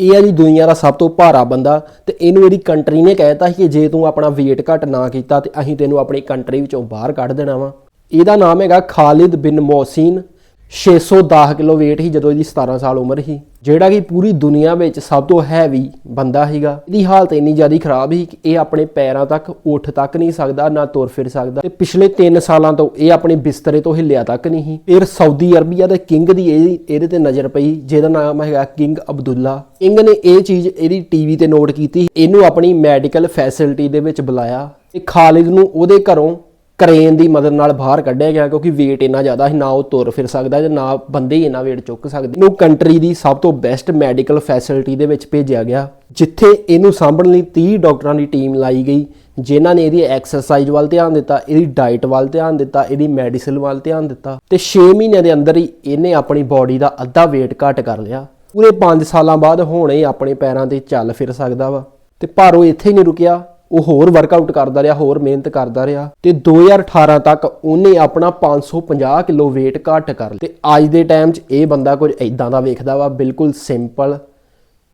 ਇਹ ਆ ਜੀ ਦੁਨੀਆ ਦਾ ਸਭ ਤੋਂ ਭਾਰਾ ਬੰਦਾ ਤੇ ਇਹਨੂੰ ਇਹਦੀ ਕੰਟਰੀ ਨੇ ਕਹਿਤਾ ਸੀ ਕਿ ਜੇ ਤੂੰ ਆਪਣਾ weight ਘੱਟ ਨਾ ਕੀਤਾ ਤੇ ਅਸੀਂ ਤੈਨੂੰ ਆਪਣੀ ਕੰਟਰੀ ਵਿੱਚੋਂ ਬਾਹਰ ਕੱਢ ਦੇਣਾ ਵਾ। ਇਹਦਾ ਨਾਮ ਹੈਗਾ ਖਾਲਿਦ ਬਿਨ ਮੋਹਸਿਨ 610 ਕਿਲੋ weight ਸੀ ਜਦੋਂ ਇਹਦੀ 17 ਸਾਲ ਉਮਰ ਸੀ। ਜਿਹੜਾ ਕਿ ਪੂਰੀ ਦੁਨੀਆ ਵਿੱਚ ਸਭ ਤੋਂ ਹੈਵੀ ਬੰਦਾ ਸੀਗਾ। ਇਹਦੀ ਹਾਲਤ ਇੰਨੀ ਜ਼ਿਆਦਾ ਖਰਾਬ ਸੀ ਕਿ ਇਹ ਆਪਣੇ ਪੈਰਾਂ ਤੱਕ ਉੱਠ ਤੱਕ ਨਹੀਂ ਸਕਦਾ, ਨਾ ਤੁਰ ਫਿਰ ਸਕਦਾ। ਤੇ ਪਿਛਲੇ 3 ਸਾਲਾਂ ਤੋਂ ਇਹ ਆਪਣੇ ਬਿਸਤਰੇ ਤੋਂ ਹਿੱਲਿਆ ਤੱਕ ਨਹੀਂ ਸੀ। ਫਿਰ ਸਾਊਦੀ ਅਰਬੀਆ ਦੇ ਕਿੰਗ ਦੀ ਇਹਦੀ ਇਹਦੇ ਤੇ ਨਜ਼ਰ ਪਈ, ਜਿਹਦਾ ਨਾਮ ਹੈਗਾ ਕਿੰਗ ਅਬਦੁੱਲਾ। ਕਿੰਗ ਨੇ ਇਹ ਚੀਜ਼ ਇਹਦੀ ਟੀਵੀ ਤੇ ਨੋਟ ਕੀਤੀ, ਇਹਨੂੰ ਆਪਣੀ ਮੈਡੀਕਲ ਫੈਸਿਲਿਟੀ ਦੇ ਵਿੱਚ ਬੁਲਾਇਆ। ਤੇ ਖਾਲਿਦ ਨੂੰ ਉਹਦੇ ਘਰੋਂ ਕਰੇਨ ਦੀ ਮਦਦ ਨਾਲ ਬਾਹਰ ਕੱਢਿਆ ਗਿਆ ਕਿਉਂਕਿ weight ਇੰਨਾ ਜ਼ਿਆਦਾ ਸੀ, ਨਾ ਉਹ ਤੁਰ ਫਿਰ ਸਕਦਾ ਤੇ ਨਾ ਬੰਦੇ ਹੀ ਇੰਨਾ weight ਚੁੱਕ ਸਕਦੇ। ਨੂੰ ਕੰਟਰੀ ਦੀ ਸਭ ਤੋਂ ਬੈਸਟ ਮੈਡੀਕਲ ਫੈਸਿਲਿਟੀ ਦੇ ਵਿੱਚ ਭੇਜਿਆ ਗਿਆ, ਜਿੱਥੇ ਇਹਨੂੰ ਸਾਂਭਣ ਲਈ 30 ਡਾਕਟਰਾਂ ਦੀ ਟੀਮ ਲਾਈ ਗਈ, ਜਿਨ੍ਹਾਂ ਨੇ ਇਹਦੀ ਐਕਸਰਸਾਈਜ਼ ਵੱਲ ਧਿਆਨ ਦਿੱਤਾ, ਇਹਦੀ ਡਾਈਟ ਵੱਲ ਧਿਆਨ ਦਿੱਤਾ, ਇਹਦੀ ਮੈਡੀਸਿਨ ਵੱਲ ਧਿਆਨ ਦਿੱਤਾ ਤੇ 6 ਮਹੀਨਿਆਂ ਦੇ ਅੰਦਰ ਹੀ ਇਹਨੇ ਆਪਣੀ ਬਾਡੀ ਦਾ ਅੱਧਾ weight ਘੱਟ ਕਰ ਲਿਆ। ਪੂਰੇ 5 ਸਾਲਾਂ ਬਾਅਦ ਹੁਣ ਇਹ ਆਪਣੇ ਪੈਰਾਂ ਤੇ ਚੱਲ ਫਿਰ ਸਕਦਾ ਵਾ। ਤੇ ਪਰ ਉਹ ਇੱਥੇ ਹੀ ਨਹੀਂ ਰੁਕਿਆ। ਉਹ ਹੋਰ ਵਰਕਆਊਟ ਕਰਦਾ ਰਿਹਾ, ਹੋਰ ਮਿਹਨਤ ਕਰਦਾ ਰਿਹਾ ਤੇ 2018 ਤੱਕ ਉਹਨੇ ਆਪਣਾ 550 ਕਿਲੋ weight ਘੱਟ ਕਰ ਲਿਆ। ਤੇ ਅੱਜ ਦੇ ਟਾਈਮ 'ਚ ਇਹ ਬੰਦਾ ਕੁਝ ਇਦਾਂ ਦਾ ਵੇਖਦਾ ਵਾ, ਬਿਲਕੁਲ ਸਿੰਪਲ